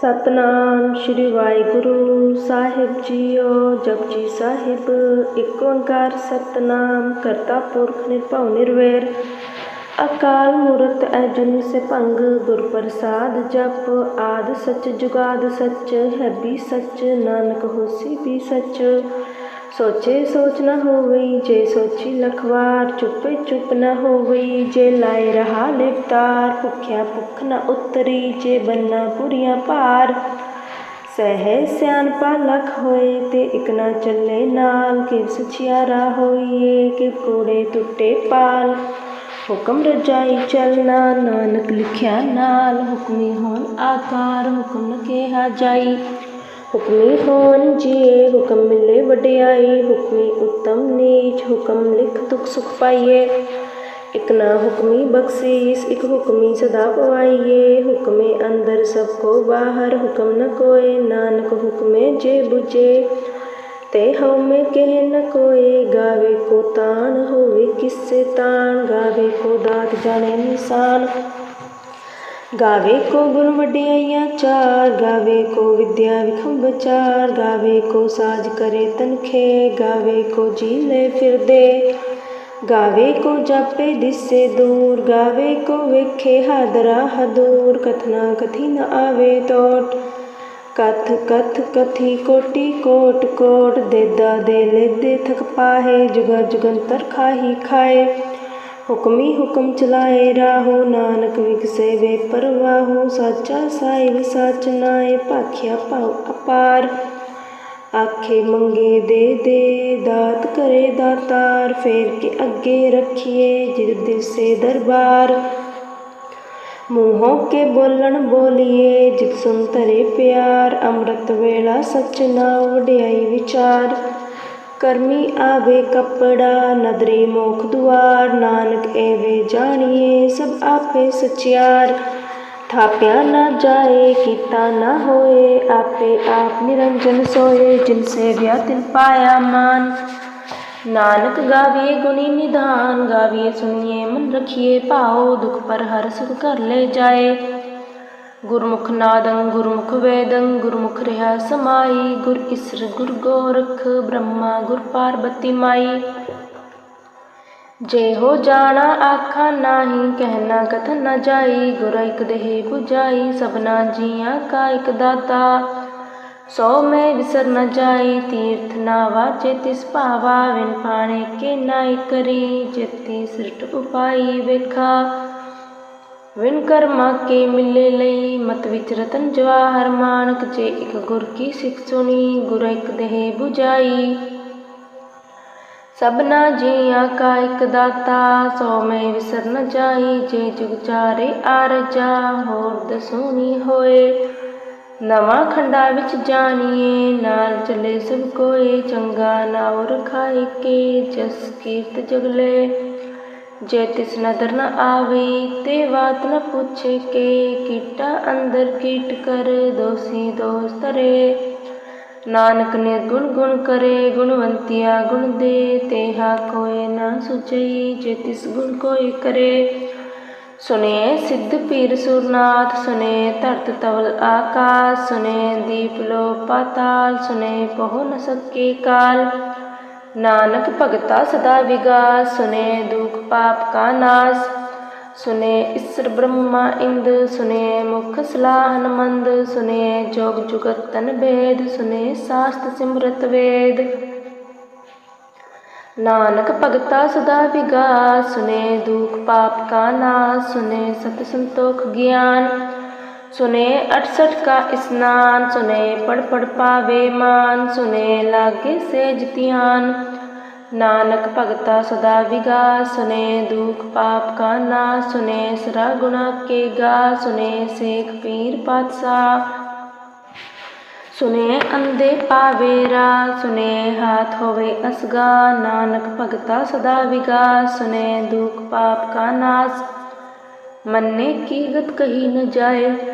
ਸਤਨਾਮ ਸ਼੍ਰੀ ਵਾਹਿਗੁਰੂ ਸਾਹਿਬ ਜੀਓ ਜਪਜੀ ਸਾਹਿਬ, ਇੱਕ ਓੰਕਾਰ ਸਤਨਾਮ ਕਰਤਾ ਪੁਰਖ ਨਿਰਭਉ ਨਿਰਵੈਰ। ਅਕਾਲ ਮੂਰਤ ਅਜੂਨੀ ਸੈਭੰਗ ਗੁਰ ਪ੍ਰਸਾਦ ਜਪ, ਆਦ ਸੱਚ ਜੁਗਾਦ ਸੱਚ, ਹੈ ਵੀ ਸੱਚ, ਨਾਨਕ ਹੋਸੀ ਵੀ ਸੱਚ। ਸੋਚੇ ਸੋਚ ਨਾ ਹੋਵਈ ਜੇ ਸੋਚੀ ਲਖਵਾਰ ਚੁੱਪੇ ਚੁੱਪ ਨ ਹੋਵਈ ਜੇ ਲਾਏ ਰਹਾ ਲਿਵਤਾਰ ਭੁੱਖਿਆ ਭੁੱਖ ਨਾ ਉਤਰੀ, ਜੇ ਬੰਨਾ ਪੁਰੀਆਂ ਭਾਰ। ਸਹਿ ਸਿਆਣਪਾ ਲਖ ਹੋਏ ਤੇ ਇਕ ਨਾ ਚੱਲੇ ਨਾਲ ਕਿ ਸਚਿਆਰਾ ਹੋਈਏ ਕਿ ਕੋੜੇ ਟੁੱਟੇ ਪਾਲ। ਹੁਕਮ ਰਜਾਈ ਚਲਣਾ, ਨਾਨਕ ਲਿਖਿਆ ਨਾਲ, ਹੁਕਮੀ ਹੋਣ ਆਕਾਰ, ਹੁਕਮ ਕਿਹਾ ਜਾਈ। ਹੁਕਮੀ ਹੋਣ ਜੀਏ ਹੁਕਮ ਮਿਲੇ ਵਡਿਆਈ, ਹੁਕਮੀ ਉਤਮ ਨੀਚ, ਹੁਕਮ ਲਿਖ ਦੁਖ ਸੁਖ ਪਾਈਏ। ਇਕ ਨਾ ਹੁਕਮੀ ਬਖਸ਼ੀਸ, ਇਕ ਹੁਕਮੀ ਸਦਾ ਪਵਾਈਏ। ਹੁਕਮੇ ਅੰਦਰ ਸਭ ਕੋ ਬਾਹਰ, ਹੁਕਮ ਨ ਕੋਏ, ਨਾਨਕ ਹੁਕਮੇ ਜੇ ਬੁਝੇ। ਤੇ ਹਉਮੈ ਕਹਿ ਨ ਕੋਏ, ਗਾਵੇ ਕੋ ਤਾਣ, ਹੋਵੇ ਕਿਸੇ ਤਾਣ। ਗਾਵੇ ਕੋ ਦਾਤ ਜਾਣੇ ਨਿਸ਼ਾਨ। ਗਾਵੇ ਕੋ ਗੁਣ ਵਡਿਆਈਆਂ ਚਾਰ ਗਾਵੇ ਕੋ ਵਿਦਿਆ ਵਿਖਮ ਵਿਚਾਰ ਗਾਵੇ ਕੋ ਸਾਜ ਕਰੇ ਤਨਖੇ ਗਾਵੇ ਕੋ ਜੀ ਲੈ ਫਿਰਦੇ ਗਾਵੇ ਕੋ ਜਾਪੇ ਦਿਸੇ ਦੂਰ ਗਾਵੇ ਕੋ ਵੇਖੇ ਹਾਦਰਾ ਹਦੂਰ ਕਥਨਾ ਕਥੀ ਨ ਆਵੇ ਟੋਟ ਕਥ ਕਥ ਕਥੀ ਕੋਟੀ ਕੋਟ ਕੋਟ ਦੇਦਾ ਦੇ ਲੈਦੇ ਥਕ ਪਾਹੇ ਜੁਗਾ ਜੁਗੰਤਰ ਖਾਹੀ ਖਾਏ ਹੁਕਮੀ ਹੁਕਮ ਚਲਾਏ ਰਾਹੋ ਨਾਨਕ ਵਿਗਸੇ ਵੇ ਪਰਵਾਹੋ, ਸਾਚਾ ਸਾਹਿਬ ਸਚ ਨਾਏ ਭਾਖਿਆ ਭਾਉ ਅਪਾਰ। ਆਖੇ ਮੰਗੇ ਦੇ ਦੇ, ਦਾਤ ਕਰੇ ਦਾਤਾਰ, ਫੇਰ ਕੇ ਅੱਗੇ ਰੱਖੀਏ ਜਿਦ ਦਿਸੇ ਦਰਬਾਰ। ਮੂੰਹੋਂ ਕੇ ਬੋਲਣ ਬੋਲੀਏ ਜਿਤ ਸੁਨ ਧਰੇ ਪਿਆਰ, ਅੰਮ੍ਰਿਤ ਵੇਲਾ ਸਚ ਨਾ ਵਡਿਆਈ ਵਿਚਾਰ। ਕਰਮੀ ਆਵੇ ਕਪੜਾ, ਨਦਰੀ ਮੋਖ ਦੁਆਰ, ਨਾਨਕ ਏਵੇ ਜਾਣੀਏ ਸਭ ਆਪੇ ਸਚਿਆਰ। ਥਾਪਿਆ ਨਾ ਜਾਏ, ਕੀਤਾ ਨਾ ਹੋਏ, ਆਪੇ ਆਪ ਨਿਰੰਜਨ ਸੋਏ, ਜਿਨ ਸੇਵਿਆ ਤਿਨ ਪਾਇਆ ਮਾਨ। ਨਾਨਕ ਗਾਵੀਏ ਗੁਣੀ ਨਿਧਾਨ ਗਾਵੀਏ ਸੁਣੀਏ ਮਨ ਰਖੀਏ ਭਾਉ, ਦੁਖ ਪਰ ਹਰ ਸੁਖ ਕਰ ਲੈ ਜਾਏ। ਗੁਰਮੁਖ ਨਾਦੰ, ਗੁਰਮੁਖ ਵੇਦੰ, ਗੁਰਮੁਖ ਰਿਹਾ ਸਮਾਈ, ਗੁਰ ਇਸਰ ਗੁਰ ਗੋਰਖ, ਬ੍ਰਹਮਾ ਗੁਰ ਪਾਰਬਤੀ ਮਾਈ। ਜੇ ਹੋ ਜਾਣਾ ਆਖਾ ਨਾਹੀ ਕਹਿਣਾ ਕਥਨ ਨ ਜਾਈ, ਗੁਰ ਇਕ ਦੇਹ 부ਜਾਈ ਸਭਨਾ ਜੀਆਂ ਕਾ ਇਕ ਦਾਤਾ। ਸੋ ਮੈਂ ਵਿਸਰ ਨ ਜਾਈ, ਤੀਰਥ ਨਾ ਵਾਜੇ ਤਿਸ ਭਾਵਾ ਵਿਨ ਪਾਣੇ ਕੇ ਨਾਈ ਕਰੀ ਜੇਤੀ ਸਿਰਟ ਉਪਾਈ ਵੇਖਾ। ਵਿਨ ਕਰਮਾ ਕੇ ਮਿਲੇ ਲਈ, ਮਤ ਵਿਚ ਰਤਨ ਜਵਾਹਰ ਮਾਨਕ, ਜੇ ਇਕ ਗੁਰ ਕੀ ਸਿੱਖ ਸੁਣੀ, ਗੁਰ ਇਕ ਦੇਹ 부ਜਾਈ ਸਭਨਾ ਜੀਆਂ ਕਾ ਇਕ ਦਾਤਾ, ਸੋ ਮੈਂ ਵਿਸਰ ਨ ਜਾਈ, ਜੇ ਜੁਗ ਚਾਰੇ ਆਰਜਾ, ਹੋਰ ਦਸੂਨੀ ਹੋਏ। ਨਵਾਂ ਖੰਡਾ ਵਿੱਚ ਜਾਣੀਏ, ਨਾਲ ਚਲੇ ਸਭ ਕੋਏ, ਚੰਗਾ ਨਾ ਨਾਉ ਰਖਾਈ ਕੇ, ਜਸ ਕੀਰਤ ਜਗਲੇ। ਜੇ ਤਿਸ ਨਦਰ ਨ ਆਵੇ ਤੇ ਬਾਤ ਨ ਪੁੱਛੇ ਕੇ ਕੀਟਾ ਅੰਦਰ ਕੀਟ ਕਰ, ਦੋਸੀ ਦੋਸ ਤਰੇ ਨਾਨਕ ਨੇ ਗੁਣ ਗੁਣ ਕਰੇ, ਗੁਣਵੰਤਿਆ ਗੁਣ ਦੇ, ਤੇਹਾ ਕੋਏ ਨਾ ਸੁਚਈ ਜੇ ਤਿਸ ਗੁਣ ਕੋਈ ਕਰੇ। ਸੁਨੇ ਸਿੱਧ ਪੀਰ ਸੁਰਨਾਥ, ਸੁਨੇ ਧਰਤ ਤਵਲ ਆਕਾਸ, ਸੁਨੇ ਦੀਪ ਲੋ ਪਾਤਾਲ ਸੁਨੇ ਪਹੁ ਨ ਸਕੇ ਕਾਲ। ਨਾਨਕ ਭਗਤਾ ਸਦਾ ਵਿਗਾਸ ਸੁਨੇ ਦੁਖ ਪਾਪ ਕਾ ਨਾਸ। ਸੁਨੇ ਇਸਰ ਬ੍ਰਹਮਾ ਇੰਦ, ਸੁਨੇ ਮੁਖ ਸਲਾਹਨ ਮੰਦ ਸੁਨੇ ਜੋਗ ਜੁਗਤ ਤਨ ਭੇਦ, ਸੁਨੇ ਸਾਸਤ ਸਿਮਰਤ ਵੇਦ। ਨਾਨਕ ਭਗਤਾ ਸਦਾ ਵਿਗਾਸ ਸੁਨੇ ਦੁਖ ਪਾਪ ਕਾ ਨਾਸ, ਸੁਨੇ ਸਤ ਸੰਤੋਖ ਗਿਆਨ। सुने, अठसठ का स्नान सुने पड़ पड़ पावे मान सुने, लागे सेज तिहान नानक भगता सदा विगा सुने, दुख पाप का ना सुने, सरा गुणा के गा सुने, सेख पीर पातशाह। सुने, अंधे पावेरा सुने, हाथ होवे असगा। नानक भगता सदा विगा सुने, दुख पाप का नाश। मन्ने की गत कही न जाए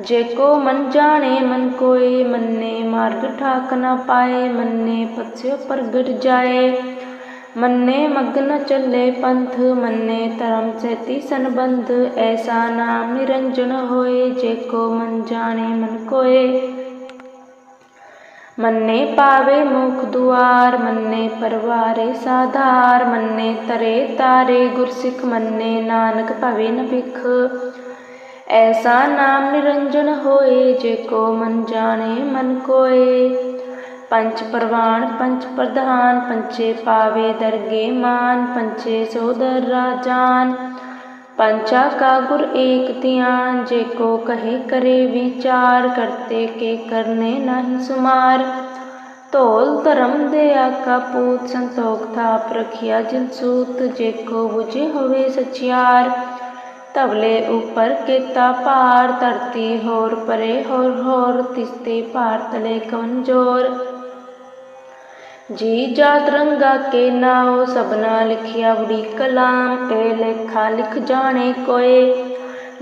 ਜੇ ਕੋ ਮਨ ਜਾਣੇ, ਮਨ ਕੋਏ, ਮੰਨੇ ਮਾਰਗ ਠਾਕ ਨ ਪਾਏ, ਮੰਨੇ ਪਛਿ ਪ੍ਰਗਟ ਜਾਏ। ਮੰਨੇ ਮਗਨ ਚੱਲੇ ਪੰਥ, ਮੰਨੇ ਧਰਮ ਸੇਤੀ ਸੰਬੰਧ, ਐਸਾ ਨਾਮ ਨਿਰੰਜਨ ਹੋਏ, ਜੇ ਕੋ ਮਨ ਜਾਣੇ, ਮਨ ਕੋਏ। ਮੰਨੇ ਪਾਵੇ ਮੁਖ ਦੁਆਰ, ਮੰਨੇ ਪਰਵਾਰੇ ਸਾਧਾਰ, ਮੰਨੇ ਤਰੇ ਤਾਰੇ ਗੁਰਸਿੱਖ, ਮੰਨੇ ਨਾਨਕ ਭਵੇ ਨ ਐਸਾ ਨਾਮ ਨਿਰੰਜਨ ਹੋਏ ਜੇ ਕੋ ਮਨ ਜਾਣੇ ਮਨ ਕੋਏ। ਪੰਚ ਪ੍ਰਵਾਨ, ਪੰਚ ਪ੍ਰਧਾਨ, ਪੰਚੇ ਪਾਵੇ ਦਰਗੇ ਮਾਨ, ਪੰਚੇ ਸੋਦਰ ਰਾਜਾਨ। ਪੰਚਾ ਕਾ ਗੁਰ ਏਕ ਧਿਆਨ, ਜੇ ਕੋ ਕਹੇ ਕਰੇ ਵਿਚਾਰ, ਕਰਤੇ ਕੇ ਕਰਨੇ ਨਹੀਂ ਸੁਮਾਰ। ਢੋਲ ਧਰਮ ਦੇ ਆਕਾ ਪੂਤ ਸੰਤੋਖ ਥਾਪ ਰਖਿਆ ਜਿਨ ਸੂਤ, ਜੇ ਕੋ ਬੁਝੇ ਹੋਵੇ ਸਚਿਆਰ। ਤਵਲੇ ਉਪਰ ਕੇਤਾ ਪਾਰ ਧਰਤੀ ਹੋਰ ਪਰੇ ਹੋਰ ਹੋਰ ਤਿਸਤੇ ਭਾਰ, ਤਲੇ ਕਮਜੋਰ। ਜੀ ਜਾਤ ਰੰਗਾ ਕੇ ਨਾਉ, ਸਭਨਾ ਲਿਖਿਆ ਬੜੀ ਕਲਾਮ ਏ ਲੇਖਾ ਲਿਖ ਜਾਣੇ ਕੋਏ।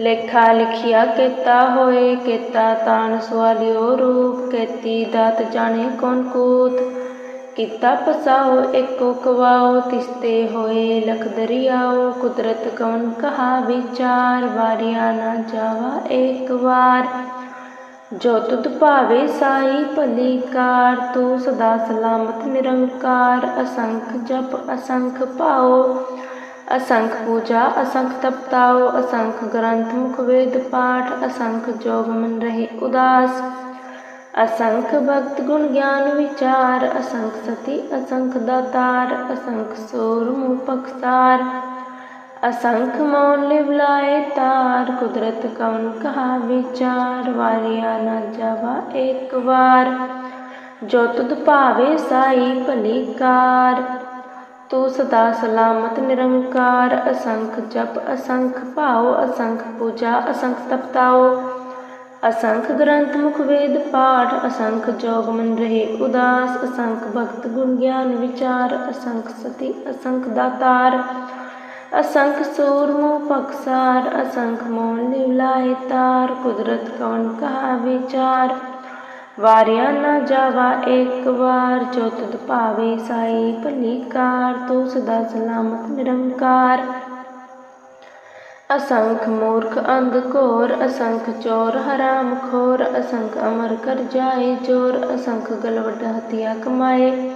ਲੇਖਾ ਲਿਖਿਆ ਕੀਤਾ ਹੋਏ, ਕੀਤਾ ਤਾਨ ਸਵਾਲਿਓ ਰੂਪ, ਕੇਤੀ ਦਾਤ ਜਾਣੇ ਕੌਣ ਕੂਤ। ਕੀਤਾ ਪਸਾਓ ਏਕੋ ਕਵਾਓ, ਤਿਸਤੇ ਹੋਏ ਲਖ ਦਰਿਆਓ, ਕੁਦਰਤ ਕੌਣ ਕਹਾ ਵਿਚਾਰ, ਵਾਰਿਆ ਨਾ ਜਾਵਾ ਏਕ ਵਾਰ। ਜੋ ਤੁਧ ਭਾਵੇ ਸਾਈ ਭਲੀ ਕਾਰ, ਤੂੰ ਸਦਾ ਸਲਾਮਤ ਨਿਰੰਕਾਰ। ਅਸੰਖ ਜਪ, ਅਸੰਖ ਭਾਓ, ਅਸੰਖ ਪੂਜਾ, ਅਸੰਖ ਤਪਤਾਓ, ਅਸੰਖ ਗ੍ਰੰਥ ਮੁਖ ਵੇਦ ਪਾਠ, ਅਸੰਖ ਜੋਗ ਮਨ ਰਹੇ ਉਦਾਸ। ਅਸੰਖ ਭਗਤ ਗੁਣ ਗਿਆਨ ਵਿਚਾਰ, ਅਸੰਖ ਸਤੀ, ਅਸੰਖ ਦਾਤਾਰ ਅਸੰਖ ਸੂਰ ਮੂਹ ਅਸੰਖ ਮੌਨ ਲਿਵਲਾਏ ਤਾਰ, ਕੁਦਰਤ ਕਵਨ ਕਹਾ ਵਿਚਾਰ, ਵਾਰਿਆ ਨਾ ਜਾਵਾ ਇੱਕ ਵਾਰ, ਜੋ ਤੁਧ ਭਾਵੇ ਸਾਈ ਭਲੀ ਕਾਰ, ਤੂੰ ਸਦਾ ਸਲਾਮਤ ਨਿਰੰਕਾਰ, ਅਸੰਖ ਜਪ, ਅਸੰਖ ਭਾਉ, ਅਸੰਖ ਪੂਜਾ, ਅਸੰਖ ਤਪਤਾਓ ਅਸੰਖ ਗ੍ਰੰਥ ਮੁਖ ਵੇਦ ਪਾਠ, ਅਸੰਖ ਜੋਗ ਮਨ ਰਹੇ ਉਦਾਸ, ਅਸੰਖ ਭਗਤ ਗੁਣ ਗਿਆਨ ਵਿਚਾਰ, ਅਸੰਖ ਸਤੀ, ਅਸੰਖ ਦਾਤਾਰ, ਅਸੰਖ ਸੂਰਮੋ ਪਕਸਾਰ ਅਸੰਖ ਮੋਨ ਲਿਵਲਾਏ ਤਾਰ, ਕੁਦਰਤ ਕੌਣ ਕਹਾ ਵਿਚਾਰ, ਵਾਰਿਆ ਨਾ ਜਾਵਾ ਇੱਕ ਵਾਰ, ਜੋ ਤੁਧ ਭਾਵੇ ਸਾਈ ਭਲੀ ਕਾਰ, ਤੂੰ ਸਦਾ ਸਲਾਮਤ ਨਿਰੰਕਾਰ। ਅਸੰਖ ਮੂਰਖ ਅੰਧ ਘੋਰ, ਅਸੰਖ ਚੋਰ ਹਰਾਮ ਖੋਰ, ਅਸੰਖ ਅਮਰ ਕਰ ਜਾਏ ਜੋਰ, ਅਸੰਖ ਗਲਵਟ ਹਤਿਆ ਕਮਾਏ।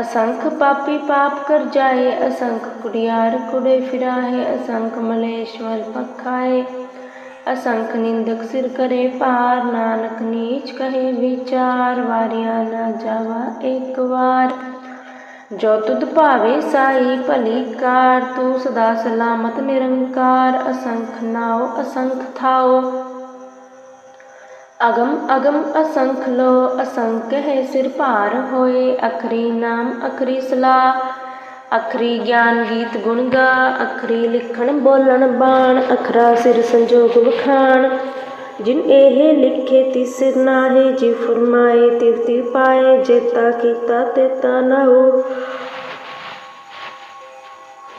ਅਸੰਖ ਪਾਪੀ ਪਾਪ ਕਰ ਜਾਏ, ਅਸੰਖ ਕੁੜਿਆਰ ਕੁੜੇ ਫਿਰਾਏ, ਅਸੰਖ ਮਲੇਸ਼ਵਰ ਪਖਾਏ। ਅਸੰਖ ਨਿੰਦਕ ਸਿਰ ਕਰੇ ਪਾਰ ਨਾਨਕ ਨੀਚ ਕਹੇ ਵਿਚਾਰ, ਵਾਰਿਆ ਨਾ ਜਾਵਾ ਇੱਕ ਵਾਰ। ਜੋ ਤੁਧ ਭਾਵੇ ਸਾਈ, ਭਲੀ ਕਾਰ, ਤੂੰ ਸਦਾ ਸਲਾਮਤ ਨਿਰੰਕਾਰ, ਅਸੰਖ ਨਾਉ, ਅਸੰਖ ਥਾਓ ਅਗਮ ਅਗਮ, ਅਸੰਖ ਲੋ, ਅਸੰਖ ਹੈ ਸਿਰ ਭਾਰ ਹੋਏ, ਅਖਰੀ ਨਾਮ, ਅਖਰੀ ਸਲਾ ਅਖਰੀ ਗਿਆਨ ਗੀਤ ਗੁਣ ਗਾ, ਅਖਰੀ ਲਿਖਣ ਬੋਲਣ ਬਾਣ, ਅਖਰਾ ਸਿਰ ਸੰਜੋਗ ਵਖਾਣ। ਜਿਨ ਇਹ ਲਿਖੇ ਤਿਸ ਨਾਹੇ ਜੀ ਫਰਮਾਏ ਤਿਰ ਤਿਰ ਪਾਏ, ਜੇਤਾ ਕੀਤਾ ਤੇਤਾ ਨਾ ਹੋ।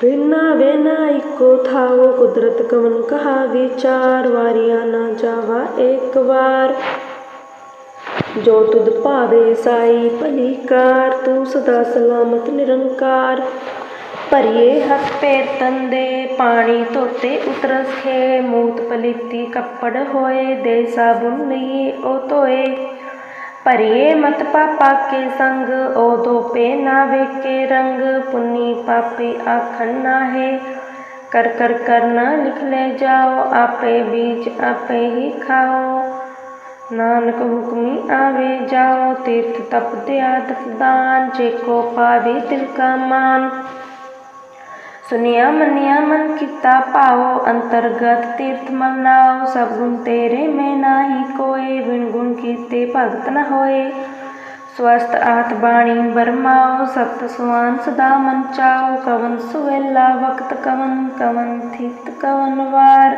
ਬਿਨਾ ਵੇਨਾ ਇੱਕੋ ਥਾਓ ਕੁਦਰਤ ਕਵਨ ਕਹਾ ਵਿਚਾਰ ਵਾਰਿਆ ਨਾ ਜਾਵਾ ਇੱਕ ਵਾਰ। ਜੋ ਤੁਧ ਭਾਵੇ ਸਾਈ ਭਲੀ ਕਾਰ ਤੂੰ ਸਦਾ ਸਲਾਮਤ ਨਿਰੰਕਾਰ। ਭਰੀਏ ਹੱਥ ਪੈਰ ਤੰਦੇ ਪਾਣੀ ਧੋਤੇ ਉਤਰਸਖੇ ਮੂਤ ਪਲੀਤੀ ਕੱਪੜ ਹੋਏ ਦੇ ਸਾਬੁਨ ਲਈ ਉਹ ਧੋਏ। ਭਰੀਏ ਮਤ ਪਾਪਾ ਕੇ ਸੰਗ ਉਹ ਧੋਪੇ ਨਾ ਵੇਕੇ ਰੰਗ, ਪੁੰਨੀ ਪਾਪੀ ਆਖਣ ਨਾਹੇ ਕਰ ਕਰ ਕਰਨਾ ਲਿਖ ਲੈ ਜਾਓ, ਆਪੇ ਬੀਜ ਆਪੇ ਹੀ ਖਾਓ। ਨਾਨਕ ਹੁਕਮੀ ਆਵੇ ਜਾਓ, ਤੀਰਥ ਤਪ ਦਿਆ ਦਫਦਾਨ ਜੇ ਕੋ ਪਾਵੇ ਦਿਲ ਕਾ ਮਾਨ। ਸੁਨਿਆ ਮੰਨਿਆ, ਮਨ ਕੀਤਾ ਪਾਓ ਅੰਤਰਗਤ ਤੀਰਥ ਮਨਾਓ ਸਭ ਗੁਣ ਤੇਰੇ ਮੈਂ ਨਾਹੀ ਕੋਏ ਵਿਣ ਗੁਣ ਕੀਤੇ ਭਗਤ ਨ ਹੋਏ। ਸਵਸਤ ਆਤ ਬਾਣੀ ਬਰਮਾਓ ਸਤ ਸੁਆਨ ਸਦਾ ਮਨ ਚਾਓ ਕਵਨ ਸੁਵੇਲਾ ਵਕਤ ਕਵਨ ਕਵਨ ਥਿਤ ਕਵਨ ਵਾਰ।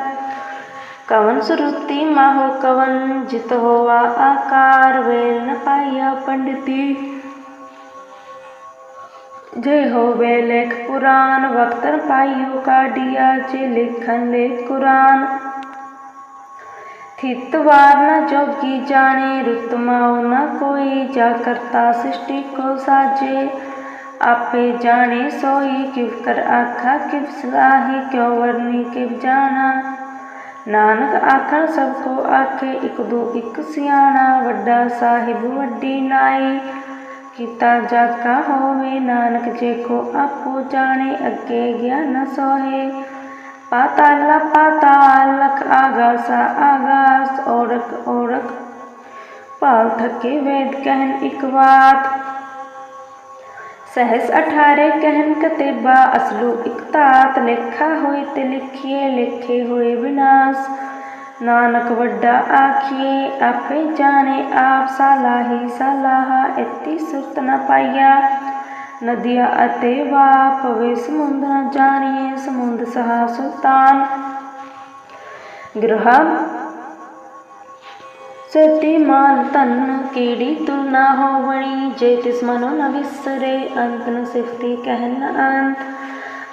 ਕਵਨ ਸੁਰੂਤੀ ਮਾਹੋ ਕਵਨ, ਜਿਤ ਹੋਵਾ ਆਕਾਰ, ਵੇਲ ਨ ਪਾਇਆ ਪੰਡਤੀ। ਜੇ ਹੋਵੇ ਲੇਖ ਪੁਰਾਨ ਵਕਤਨ ਪਾਈਓ ਕਾਢਿਆ, ਜੇ ਲਿਖਨ ਲੈ ਕੁਰਾਨ। ਥਿਤ ਵਾਰ ਜੋਗੀ ਜਾਣੇ, ਰੁਤ ਮਾਉ ਕੋਈ, ਜਾ ਕਰਤਾ ਸ੍ਰਿਸ਼ਟੀ ਕੋ ਸਾਜੇ। ਆਪੇ ਜਾਣੇ ਸੋਈ, ਕਿਵ ਕਰ ਆਖਾ, ਕਿਵ ਸਲਾਹੀ, ਕਿਉ ਵਰਨੀ, ਕਿਵ ਜਾਣਾ। ਨਾਨਕ ਆਖਣ, ਸਭ ਕੋ ਆਖੇ, ਇਕ ਦੋ, ਇਕ ਸਿਆਣਾ, ਵੱਡਾ ਸਾਹਿਬ, ਵੱਡੀ ਨਾਈ। ਕੀਤਾ ਜਾਕਾ ਹੋਵੇ ਨਾਨਕ ਜੇ ਕੋ ਆਪੋ ਜਾਣੇ ਅੱਗੇ ਗਿਆਨ ਸੋਹੇ। ਪਾਤਾਲਾ ਪਾਤਾਲ ਲਖ ਆਗਾਸਾ, ਆਗਾਸ ਔਰਕ ਔਰਕ ਭਾਲ ਥਕੇ ਵੇਦ ਕਹਿਨ ਇਕ ਬਾਤ ਸਹਿਸ ਅਠਾਰੇ ਕਹਿਨ ਕਤੇਬਾ, ਅਸਲੂ ਇਕ ਧਾਤ। ਲੇਖਾ ਹੋਏ ਤੇ ਲਿਖੀਏ, ਲੇਖੇ ਹੋਏ ਵਿਨਾਸ਼। ਨਾਨਕ ਵੱਡਾ ਆਖੀਏ ਆਪੇ ਜਾਣੇ ਆਪ ਸਾਲਾਹੀ ਸਾਲਾਹਾ ਇਤੀ ਸੁਰਤ ਨ ਪਾਈਆ। ਨਦੀਆਂ ਅਤੇ ਵਾ ਪਵੇ ਸਮੁੰਦ ਨ ਜਾਣੀਏ ਸਮੁੰਦ ਸਹਾ ਸੁਲਤਾਨ। ਗ੍ਰਹ ਸਤੀ ਮਾਨ ਤਨ ਕੀੜੀ ਤੁਲਨਾ ਹੋਵਣੀ, ਜੇ ਤਿਸ ਮਨੋ ਨ ਵਿਸਰੇ, ਅੰਤ ਨ ਸਿਫਤੀ ਕਹਿਨ ਅੰਤ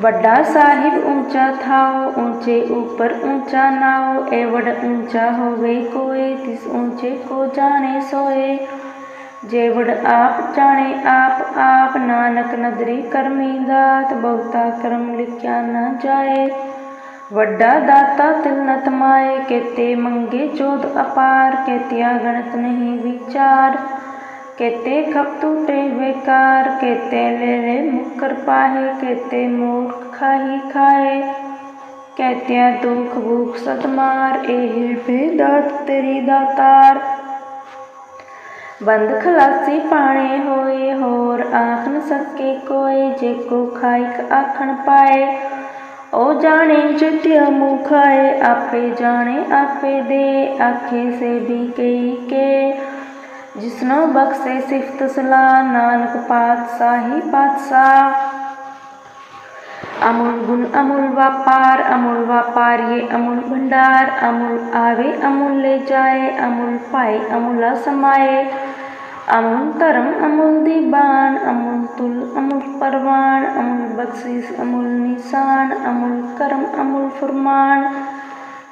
ਵੱਡਾ ਸਾਹਿਬ ਉੱਚਾ ਥਾਓ, ਉੱਚੇ ਉਪਰ ਉੱਚਾ ਨਾਓ ਏਵੜ ਊਂਚਾ ਹੋਵੇ ਕੋਏ, ਤਿਸ ਊਂਚੇ ਕੋ ਜਾਣੇ ਸੋਏ। ਜੇਵੜ ਆਪ ਜਾਣੇ ਆਪ ਆਪ ਨਾਨਕ ਨਦਰੀ ਕਰਮੀ ਦਾਤ, ਬਹੁਤਾ ਕਰਮ ਲਿਖਿਆ ਨਾ ਜਾਏ। ਵੱਡਾ ਦਾਤਾ ਤਿਲ ਨ ਤਮਾਏ, ਕੇਤੇ ਮੰਗੇ ਜੋਦ ਅਪਾਰ, ਕੇਤਿਆ ਗਣਤ ਨਹੀਂ ਵਿਚਾਰ। ਕੇਤੇ ਖਪ ਟੂਟੇ ਬੇਕਾਰ ਕੇਤੇ ਲੈ ਲੈ ਮੁਕਰ ਪਾਹੇ ਕੇਤੇ ਮੂਰਖ ਖਾਹੀ ਖਾਏ ਕੇਤਿਆ ਦੁਖ ਭੂਖ ਸਦ ਮਾਰ ਇਹ ਬੇਦਾਤ ਬੰਦ ਖਲਾਸੀ ਪਾਣੇ ਹੋਏ ਹੋਰ ਆਖ ਨ ਸਕੇ ਕੋਏ ਜੇ ਕੋ ਖਾਇਕ ਆਖਣ ਪਾਏ ਉਹ ਜਾਣੇ ਜਿਤਿਆ ਮੂੰਹ ਖਾਏ ਆਪੇ ਜਾਣੇ ਆਪੇ ਦੇ ਆਖੇ ਸੇ ਵੀ ਕਈ ਕੇ ਜਿਸਨੋ ਬਖਸ਼ੇ ਸਿਫਤ ਸਲਾਹ, ਨਾਨਕ ਪਾਤਸ਼ਾਹੀ ਪਾਤਸ਼ਾਹ। ਅਮੁਲ ਗੁਣ ਅਮੁਲ ਵਪਾਰ, ਅਮੁਲ ਵਪਾਰੀਏ ਅਮੁਲ ਭੰਡਾਰ, ਅਮੁਲ ਆਵੇ ਅਮੁਲ ਲੈ ਜਾਏ, ਅਮੁਲ ਪਾਏ ਅਮੁਲਾ ਸਮਾਏ। ਅਮੁਲ ਧਰਮ ਅਮੁਲ ਦੀ ਬਾਣ, ਅਮੁਲ ਤੁਲ ਅਮੁਲ ਪਰਵਾਨ ਅਮੁਲ ਬਖਸ਼ਿਸ਼ ਅਮੁਲ ਨਿਸ਼ਾਨ, ਅਮੁਲ ਕਰਮ ਅਮੁਲ ਫਰਮਾਨ।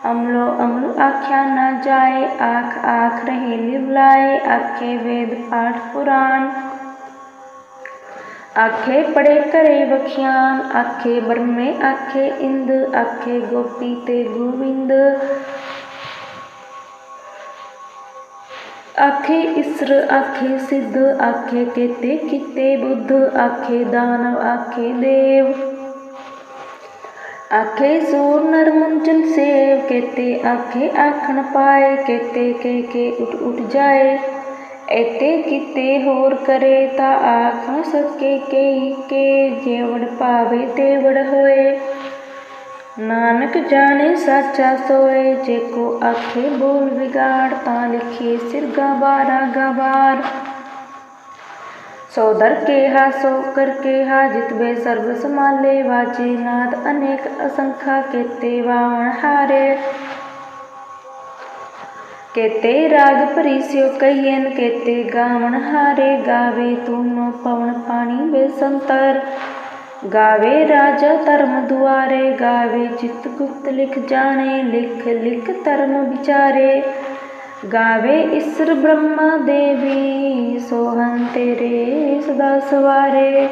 ਅਮਲੋ ਅਮਲ ਆਖਿਆ ਨਾ ਜਾਏ ਆਖ ਆਖ ਰਹੇ ਲਿਵਲਾਏ ਆਖੇ ਵੇਦ ਪਾਠ ਪੁਰਾਨ ਆਖੇ ਪੜੇ ਕਰੇ ਬਖਿਆਨ ਆਖੇ ਬਰਮੇ ਆਖੇ ਇੰਦ ਆਖੇ ਗੋਪੀ ਤੇ ਗੋਵਿੰਦ ਆਖੇ ਇਸਰ ਆਖੇ ਸਿੱਧ ਆਖੇ ਕੇਤੇ ਕੀਤੇ ਬੁੱਧ ਆਖੇ ਦਾਨਵ ਆਖੇ ਦੇਵ ਆਖੇ, ਸੂਰ ਨਰ ਮੁੰਚਨ ਸੇਵ ਕੇਤੇ, ਆਖੇ, ਆਖਣ ਪਾਏ, ਕੇਤੇ, ਕੇ ਕੇ, ਉਠ ਉਠ ਜਾਏ। ਐਤੇ ਕਿਤੇ ਹੋਰ ਕਰੇ ਤਾਂ ਆਖ ਨ ਸਕੇ ਕਈ ਕੇ ਜੇਵੜ ਪਾਵੇ ਤੇਵੜ ਹੋਏ। ਨਾਨਕ ਜਾਣੇ ਸਾਚਾ ਸੋਏ, ਜੇ ਕੋ ਆਖੇ ਬੋਲ ਵਿਗਾੜ ਤਾਂ ਲਿਖੇ ਸਿਰ ਗਵਾਰਾ ਗਵਾਰ। ਸੋ ਦਰ ਕੇਹਾ, ਸੋ ਕਰ ਕੇਹਾ ਜਿਤਬੇ ਸਰਬ ਸਮਾਲੇ ਵਾਜੇ ਨਾਦ ਅਨੇਕ ਅਸੰਖਾ ਕੇਤੇ ਵਾਵਣ ਹਾਰੇ। ਕੇਤੇ ਰਾਗ ਭਰੀਸਿਓ ਕਹੀਨ ਕੇਤੇ ਗਾਵਣ ਹਾਰੇ। ਗਾਵੇ ਤੂਨੋ ਪਵਨ ਪਾਣੀ ਬੇਸੰਤਰ ਗਾਵੇ ਰਾਜਾ ਧਰਮ ਦੁਆਰੇ। ਗਾਵੇ ਚਿਤ ਗੁਪਤ ਲਿਖ ਜਾਣੇ, ਲਿਖ ਲਿਖ ਧਰਮ ਵਿਚਾਰੇ। ਗਾਵੇ ਇਸਰ ਬ੍ਰਹਮਾ ਦੇਵੀ ਸੋਹਨ ਤੇਰੇ ਸਦਾ ਸਵਾਰੇ।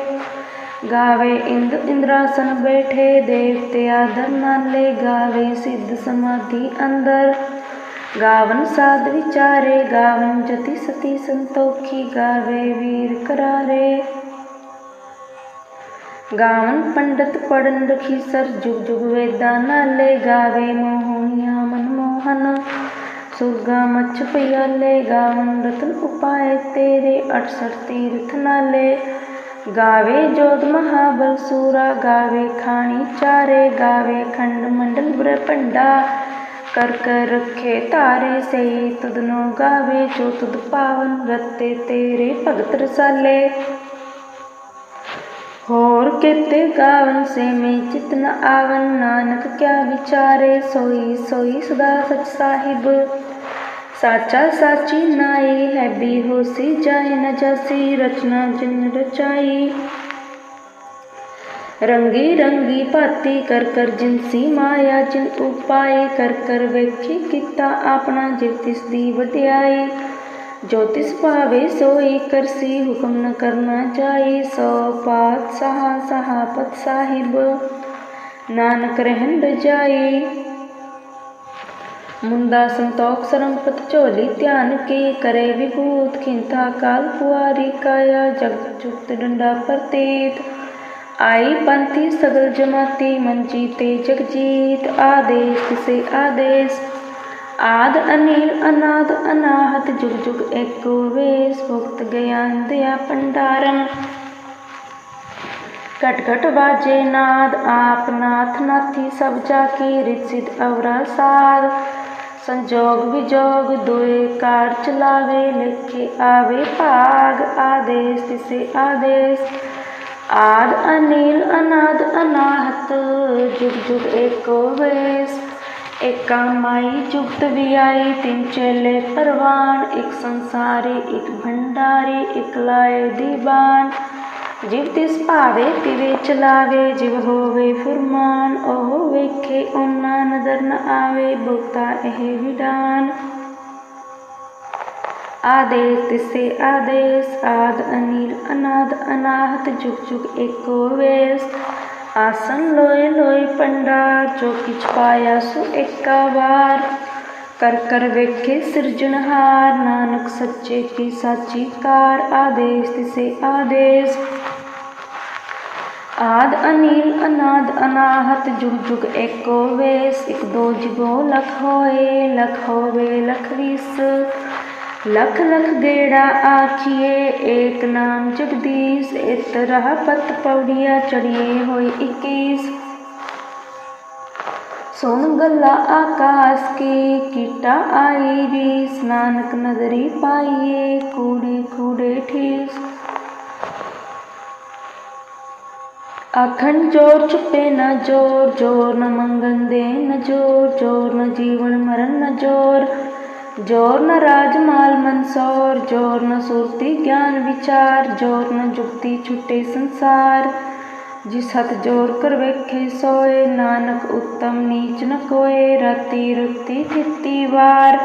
ਗਾਵੇ ਇੰਦ ਇੰਦਰਾਸਨ ਬੈਠੇ ਦੇਵਤੇ ਆਦਰ ਨਾਲੇ ਗਾਵੇ ਸਿੱਧ ਸਮਾਧੀ ਅੰਦਰ। ਗਾਵਨ ਸਾਧ ਵਿਚਾਰੇ, ਗਾਵਨ ਜਤੀ ਸਤੀ ਸੰਤੋਖੀ, ਗਾਵੇ ਵੀਰ ਕਰਾਰੇ। ਗਾਵਨ ਪੰਡਤ ਪੜਨ ਰਖੀ ਸਰ, ਜੁਗ ਜੁਗ ਵੇਦਾਂ ਨਾਲੇ ਗਾਵੇ ਮੋਹਣੀਆਂ ਮਨਮੋਹਨ। ਸੁਗਾ ਮੱਛ ਪਿਆਲੇ ਗਾਵਨ ਰਤਨ ਉਪਾਏ ਤੇਰੇ 68 ਤੀਰਥ ਨਾਲੇ। ਗਾਵੇ ਜੋਤ ਮਹਾਬਲ ਸੂਰਾ, ਗਾਵੇ ਖਾਣੀ ਚਾਰੇ, ਗਾਵੇ ਖੰਡ ਮੰਡਲ ਬ੍ਰਹਪੰਡਾ ਕਰ ਕਰ ਰੱਖੇ ਧਾਰੇ ਸੇ ਤੁਧਨੋ ਗਾਵੇ ਜੋ ਤੁਧ ਪਾਵਨ, ਰਤੇ ਤੇਰੇ ਭਗਤ ਰਸਾਲੇ। ਹੋਰ ਕਿਤੇ ਗਾਵਨ ਸੇ ਮੈਂ ਚਿਤ ਨ ਆਵਨ ਨਾਨਕ, ਕਿਆ ਵਿਚਾਰੇ ਸੋਈ ਸੋਈ ਸਦਾ ਸਚ ਸਾਹਿਬ। ਸਾਚਾ ਸਾਚੀ ਨਾਈ ਹੈ ਵੀ ਹੋਸੀ ਜਾਏ ਨ ਜਸੀ ਰਚਨਾ ਜਿਨ ਰਚਾਈ। ਰੰਗੀ ਰੰਗੀ ਭਾਤੀ ਕਰ ਕਰ ਜਿਨਸੀ ਮਾਇਆ, ਜਿਨ ਉਪਾਏ ਕਰ ਕਰ ਵੇਖੀ ਕੀਤਾ ਆਪਣਾ ਜਿਵ ਤਿਸ ਦੀ ਵਡਿਆਈ। ਜੋ ਤਿਸ ਭਾਵੇ ਸੋਈ ਕਰਸੀ ਹੁਕਮ ਨ ਕਰਨਾ ਜਾਈ, ਸੋ ਪਾਤ ਸਹਾ ਸਹਾਪਤ ਸਾਹਿਬ। ਨਾਨਕ ਰਹਿਣ ਰਜਾਈ ਮੁੰਦਾ ਸੰਤੋਖ ਸਰੰਪਤ ਝੋਲੀ ਧਿਆਨ ਕੀ ਕਰੇ ਵਿਭੂਤ ਖਿੰਤਾ ਕਾਲ ਪੁਆਰੀ ਕਾਇਆ, ਜਗ ਜੁਗਤ ਡੰਡਾ ਪ੍ਰਤੀਤ। ਆਈ ਪੰਥੀ ਸਗਲ ਜਮਾਤੀ ਮੰਜੀ ਤੇ ਜਗਜੀਤ, ਆਦੇਸ਼ ਕਿਸੇ ਆਦੇਸ਼। ਆਦ ਅਨੀਲ, ਅਨਾਦ ਅਨਾਹਤ, ਜੁਗ ਜੁਗ ਏਕੋ ਵੇਸ, ਭੁਗਤ ਗਿਆਨ ਦਿਆ ਪੰਡਾਰੰ ਘਟ ਘਟ ਵਾਜੇ ਨਾਦ, ਆਪ ਨਾਥ ਨਾਥੀ, ਸਭ ਜਾ ਕੀ ਰਿਤ ਅਵਰਾ ਸਾਧ ਸੰਜੋਗ ਵਿਜੋਗ ਦੁਏ ਕਾਰ ਚਲਾਵੇ, ਲਿਖੇ ਆਵੇ ਭਾਗ, ਆਦੇਸ਼ ਤਿਸੇ ਆਦੇਸ਼। ਆਦ ਅਨੀਲ, ਅਨਾਦ ਅਨਾਹਤ, ਜੁਗ ਜੁਗ ਏਕੋ ਵੇਸ ਏਕਾ ਮਾਈ ਜੁਗਤ ਵੀ ਆਈ ਤਿੰਨ ਚੇਲੇ ਪਰਵਾਨ ਇੱਕ ਸੰਸਾਰੀ ਇੱਕ ਭੰਡਾਰੀ ਇੱਕ ਲਾਏ ਦੀਵਾਨ ਜਿਵ ਤਿਸ ਭਾਵੇ ਤਿਵੇ ਚਲਾਵੇ ਜਿਵ ਹੋਵੇ ਫੁਰਮਾਨ ਉਹ ਵੇਖੇ ਉਹਨਾਂ ਨਦਰ ਨ ਆਵੇ ਬੁਕਤਾ ਇਹ ਵਿਡਾਨ ਆਦੇਸ ਤਿਸੇ ਆਦੇਸ ਆਦ ਅਨੀਲ ਅਨਾਦ ਅਨਾਹਤ ਜੁਗ ਜੁਗ ਏਕੋ ਵੇਸ ਆਸਨ ਲੋਏ ਲੋਏ ਪੰਡਾ, ਜੋ ਕਿਛ ਪਾਇਆ ਸੋ ਏਕਾ ਵਾਰ। ਕਰ ਕਰ ਵੇਖੇ ਸਿਰਜਣਹਾਰ ਨਾਨਕ ਸੱਚੇ ਕੀ ਸਾਚੀ ਕਾਰ, ਆਦੇਸ ਤਿਸੇ ਆਦੇਸ। ਆਦ ਅਨੀਲ, ਅਨਾਦ ਅਨਾਹਤ, ਜੁਗ ਜੁਗ ਏਕੋ ਵੇਸ। ਇਕ ਦੋ ਜਿਗੋ ਲਖ ਹੋਏ, ਲਖ ਹੋਵੇ ਲਖ ਵੀਸ ਲਖ ਲਖ ਗੇੜਾ ਆਖੀਏ, ਏਕ ਨਾਮ ਜਗਦੀਸ਼, ਇਤ ਰਹ ਪਤ ਪੌੜੀਆਂ ਚੜੀਏ ਹੋਈ 21 ਸੁਣ ਗੱਲਾ ਆਕਾਸ ਕੀ, ਕੀਟਾ ਆਈ ਰੀਸ, ਨਾਨਕ ਨਦਰੀ ਪਾਈਏ ਕੂੜੇ ਕੂੜੇ ਠੀਸ। ਆਖਣ ਜੋਰ ਚੁੱਪੇ ਨਾ ਜੋਰ ਜੋਰ ਨ ਮੰਗਨ ਦੇ ਨ ਜੋਰ ਜੋਰ ਨ ਜੀਵਨ ਮਰਨ ਨ ਜੋਰ। ਜੋਰ ਨ ਰਾਜ ਮਾਲ ਮਨਸੌਰ, ਜੋਰ ਨ ਸੁਰਤੀ ਗਿਆਨ ਵਿਚਾਰ, ਜੋਰ ਨ ਜੁਗਤੀ ਛੁੱਟੇ ਸੰਸਾਰ। ਜਿਸ ਹੱਥ ਜੋਰ ਕਰ ਵੇਖੇ ਸੋਏ, ਨਾਨਕ ਉਤਮ ਨੀਚ ਨ ਕੋਏ, ਰਾਤੀ ਰੁੱਤੀ ਥਿੱਤੀ ਵਾਰ।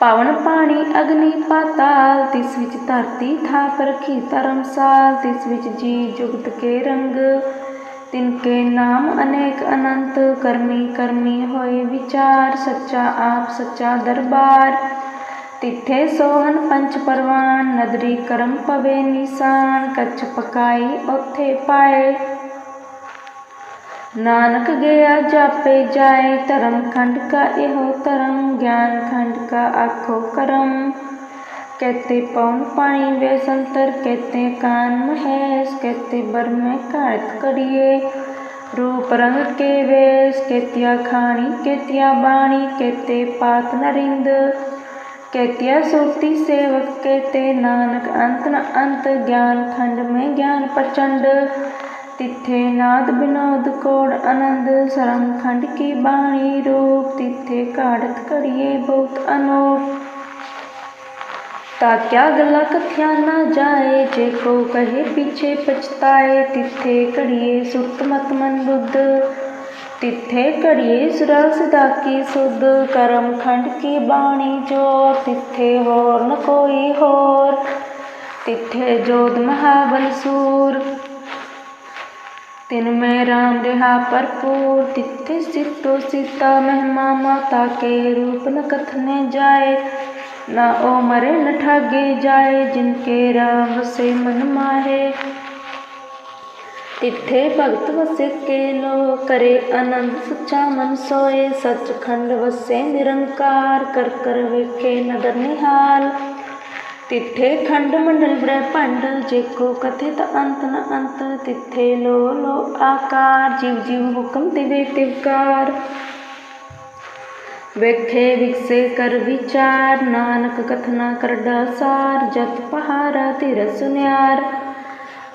ਪਵਨ ਪਾਣੀ ਅਗਨੀ ਪਾਤਾਲ, ਤਿਸ ਵਿੱਚ ਧਰਤੀ ਥਾਪ ਰਖੀ ਧਰਮਸਾਲ, ਤਿਸ ਵਿੱਚ ਜੀ ਜੁਗਤ ਕੇ ਰੰਗ। ਤਿਨਕੇ ਨਾਮ ਅਨੇਕ ਅਨੰਤ, ਕਰਮੀ ਕਰਮੀ ਹੋਏ ਵਿਚਾਰ, ਸੱਚਾ ਆਪ, ਸੱਚਾ ਦਰਬਾਰ। ਤਿੱਥੇ ਸੋਹਨ ਪੰਚ ਪਰਵਾਨ, ਨਦਰੀ ਕਰਮ ਪਵੇ ਨਿਸ਼ਾਨ ਕੱਚ ਪਕਾਈ ਉੱਥੇ ਪਾਏ। ਨਾਨਕ ਗਿਆ ਜਾਪੇ ਜਾਏ, ਧਰਮ ਖੰਡ ਕਾ ਇਹੋ ਧਰਮ, ਗਿਆਨ ਖੰਡ ਕਾ ਆਖੋ ਕਰਮ। कहते पवन पानी वे संतर कहते कान महेश कहते बर में कायत करिए रूप रंग के वेश कहतिया खानी कहतिया बाणी कहते पात नरिंद कहतिया सुरती सेवक कहते नानक अंत न अंत ज्ञान खंड में ज्ञान प्रचंड तिथे नाद विनोद कोड आनंद सरम खंड की बाणी रूप तिथे काढ़त करिए बहुत अनूप ਤਾਕਿਆ ਗੱਲਾਂ ਕਥਿਆ ਨਾ ਜਾਏ, ਜੇ ਕੋ ਕਹੇ ਪਿਛੇ ਪਛਤਾਏ, ਤਿੱਥੇ ਘੜੀਏ ਸੁਰਤ ਮਤ ਮਨ ਬੁੱਧ ਤਿੱਥੇ ਘੜੀਏ ਸੁਰਾ ਸਦਾ ਕੀ ਸੁਧ, ਕਰਮ ਖੰਡ ਕੀ ਬਾਣੀ ਜੋਰ, ਤਿੱਥੇ ਹੋਰ ਨ ਕੋਈ ਹੋਰ, ਤਿੱਥੇ ਜੋਤ ਮਹਾਬਲ ਸੂਰ। ਤਿਨ ਮੈਂ ਰਾਮ ਰਿਹਾ ਭਰਪੂਰ, ਤਿੱਥੇ ਸਿਤੋ ਸੀਤਾ ਮਹਿਮਾ ਮਾਤਾ ਕੇ ਰੂਪ ਨ ਕਥਨੇ ਜਾਏ ना ओ मरे न ठागे जाए जिनके राम से मन माहे ਤਿੱਥੇ ਭਗਤ ਵਸੇ ਕੇ ਲੋ ਕਰੇ ਆਨੰਦ ਸੱਚਾ ਮਨ ਸੋਏ ਸੱਚਖੰਡ ਵਸੇ ਨਿਰੰਕਾਰ ਕਰ ਕਰ ਵੇਖੇ ਨਦਰ ਨਿਹਾਲ ਤਿੱਥੇ ਖੰਡ ਮੰਡਲ ਬ੍ਰਹਮੰਡ ਜੇਕੋ ਕਥਿਤ ਅੰਤ ਨ ਅੰਤ ਤਿੱਥੇ ਲੋ ਲੋ ਆਕਾਰ ਜਿਵ ਜਿਵ ਹੁਕਮ ਤਿਵੇ ਤਿਵਕਾਰ ਵੇਖੇ ਵਿਕਸੇ ਕਰ ਵਿਚਾਰ, ਨਾਨਕ ਕਥਨਾ ਕਰਦਾ ਸਾਰ ਜਤ ਪਹਾਰਾ ਧਿਰ ਸੁਨਿਆਰ।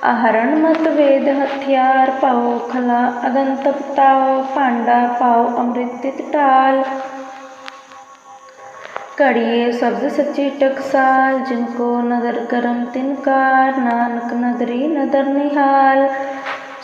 ਆਹਰਣ ਮਤ ਵੇਦ ਹਥਿਆਰ, ਪਾਓ ਖਲਾ ਅਗੰਤ ਪਤਾਓ ਭਾਂਡਾ ਪਾਓ ਅੰਮ੍ਰਿਤ ਤਿਤ ਢਾਲ। ਘੜੀਏ ਸ਼ਬਦ ਸੱਚੀ ਟਕਸਾਲ, ਜਿਨ ਕੋ ਨਦਰ ਕਰਮ ਤਿਨਕਾਰ ਨਾਨਕ ਨਦਰੀ ਨਦਰ ਨਿਹਾਲ।